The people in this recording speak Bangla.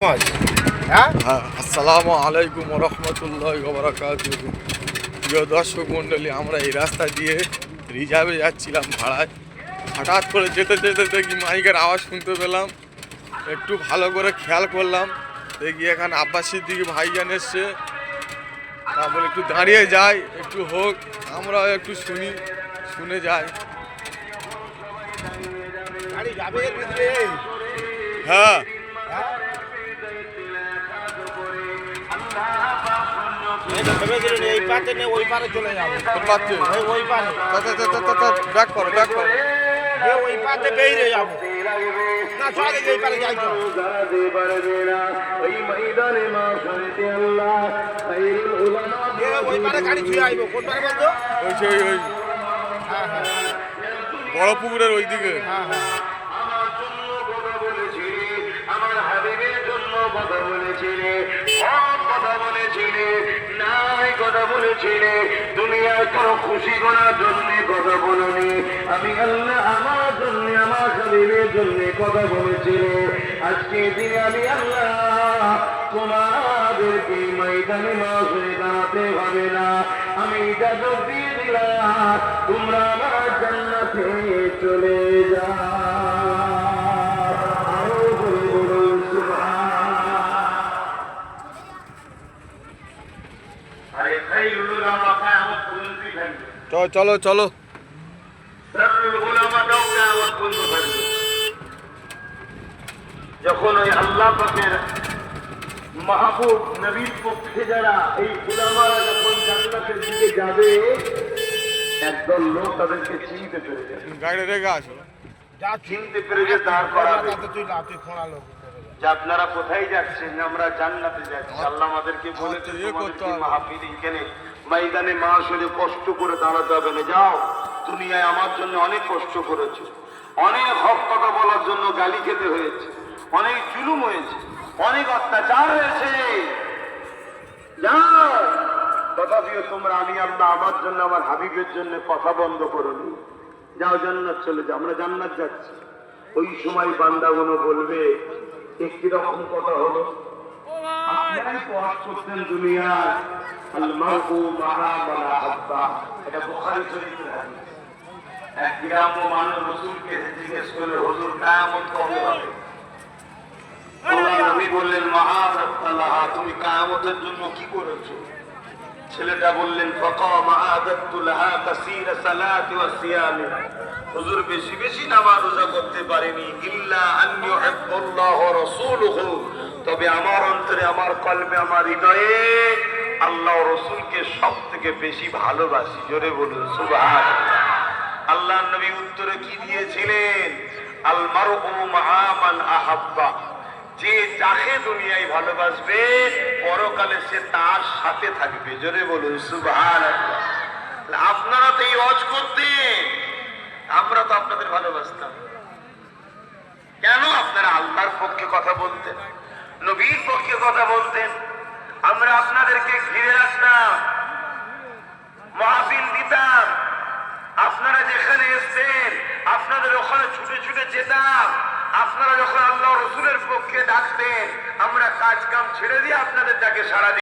হ্যাঁ। হ্যাঁ? আসসালামু আলাইকুম রহমতুল্লাহ বরাকাত প্রিয় দর্শক মণ্ডলী আমরা এই রাস্তা দিয়ে রিজার্ভে যাচ্ছিলাম ভাড়ায়। হঠাৎ করে যেতে যেতে দেখি মাইকের আওয়াজ শুনতে পেলাম। একটু ভালো করে খেয়াল করলাম। দেখি এখানে আব্বাসির দিকে ভাইজান এসছে। তারপর একটু দাঁড়িয়ে যাই একটু হোক আমরাও একটু শুনি শুনে যাই। হ্যাঁ? এই তো এই পাতে নিয়ে ওই পারে চলে যাব। তোর পাচ্ছে ওই ওই পারে। ব্যাক করো ব্যাক করো। ওই পাতে বেরিয়ে যাব। না চলে দেখি এই পারে যাই ওই পারে গাড়ি ছুঁয়ে আইবো। কোন পারে বলতো? ওই সেই ওই হ্যাঁ হ্যাঁ। বড় পুকুরের ওই দিকে হ্যাঁ হ্যাঁ। কথা বলেছিলে দুনিয়ার কোনো খুশি করার জন্য কথা বলনি। আমি আল্লাহ আমার জন্য, আমার হাবিবের জন্য কথা বলেছিলে আজকে দিনে আমি আল্লাহ তোমাদেরকে ময়দানে মাস হয়ে দাঁড়াতে হবে না। আমি ইজাজত দিয়ে দিলাম, তোমরা আমার জান্নাতে চলে যাও। চলো চলো যখন ওই আল্লাহ পাকের মাহবুব নবীর পক্ষে যারা এই উলামারা যখন জান্নাতের দিকে যাবে একদল লোক তাদেরকে চিনতে পেরে যাবে। যা চিনতে পেরে যে দাঁড় করাবে তুই না তুই খোঁড়ালো যে আপনারা কোথায় যাচ্ছেন আমরা জান্নাতে যাচ্ছি। আল্লাহ আমাদেরকে বলেছে তোমাদেরকে। মাহফিল এখানে ময়দানে মাসলে কষ্ট করে দাঁড়াতে হবে না। যাও দুনিয়ায় আমার জন্য অনেক কষ্ট করেছ। অনেক হক কথা বলার জন্য গালি খেতে হয়েছে। অনেক জুলুম হয়েছে। অনেক অত্যাচার হয়েছে। যাও তথাপিও তোমরা আমি আল্লাহ আমার জন্য আমার হাবিবের জন্য কথা বন্ধ করনি। যাও জান্নাত চলে যাও। আমরা জান্নাত যাচ্ছি। ওই সময় বান্দাগুলো বলবে একটি রকম কথা হলো? আপনারাই তো করতেন দুনিয়ায় আল মারকু মারা মালা এটা বুখারী শরীফের হাদিস এক গ্রাম্য মানুষ রসুলকে জিজ্ঞেস করলে হুজুর কায়ামত কবে হবে? আল্লাহ বললেন মহাদাল্লাহা তুমি কায়ামতের জন্য কি করেছ? ছেলেটা বললেন ফাকামা ওয়া সিয়ামি। হুজুর বেশি বেশি নামাজ রোজা করতে পারিনি। ইল্লা আন ইউহিব্বুল্লাহ ওয়া রাসূলুহু। তবে আমার অন্তরে, আমার কলবে, আমার হৃদয়ে আল্লাহ ও রসুলকে সব থেকে বেশি ভালোবাসি। জোরে বলুন সুবহান আল্লাহ নবী উত্তরে কি দিয়েছিলেন? আল মারউ মাআ মান আহাব্বা। যে যাকে দুনিয়ায় ভালোবাসবে, পরকালে সে তার সাথে থাকবে। জোরে বলুন সুবহান আপনারা তো এই অজ করতেন। আমরা তো আপনাদের ভালোবাসতাম কেন আপনারা আল্লাহর পক্ষে কথা বলতেন। নবীর পক্ষে কথা বলতেন। আমরা আপনাদেরকে ঘিরে রাখতাম। মাহফিল দিতাম। আপনারা যেখানে এসছেন, আপনাদের ওখানে ছুটে ছুটে যেতাম। আপনারা যখন আল্লাহ রসুলের পক্ষে ডাকতেন, আমরা কাজ কাম ছেড়ে দিয়ে আপনাদের ডাকে সারা